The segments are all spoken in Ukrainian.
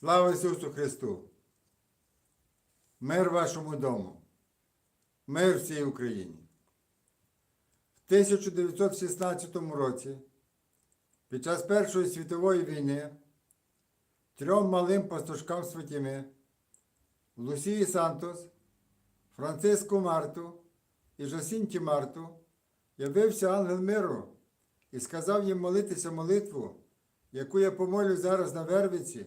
Слава Ісусу Христу! Мир вашому дому! Мир всій Україні! В 1916 році, під час Першої світової війни, трьом малим пастушкам Святіми Лусії Сантос, Франциску Марту і Жосінті Марту явився ангел миру і сказав їм молитися молитву, яку я помолю зараз на Вервиці,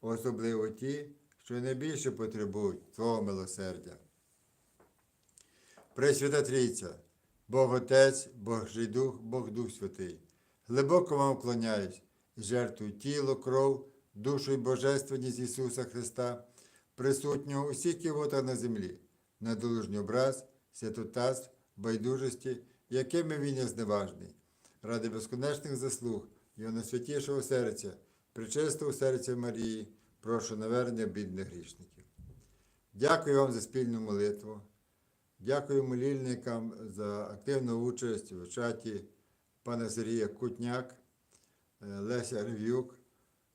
особливо ті, що найбільше потребують Твого милосердя. Пресвята Трійця, Бог Отець, Бог Жий Дух, Бог Дух Святий, глибоко вам вклоняюсь жертвую тіло, кров, душу і божественність Ісуса Христа, присутнього у всіх кивотах на землі, недолужній образ, святотатств, байдужості, якими він є зневажний, ради безконечних заслуг Його найсвятішого серця, причистого серця Марії, прошу навернення бідних грішників. Дякую вам за спільну молитву. Дякую молільникам за активну участь у чаті пана Сергія Кутняк, е, Леся Рев'юк,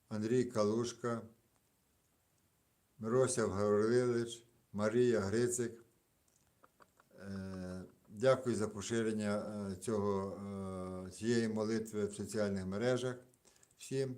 Андрій Калушка, Миросяв Гаврилович, Марія Грицик. Е, Дякую за поширення е, цього, цієї молитви в соціальних мережах. Всім.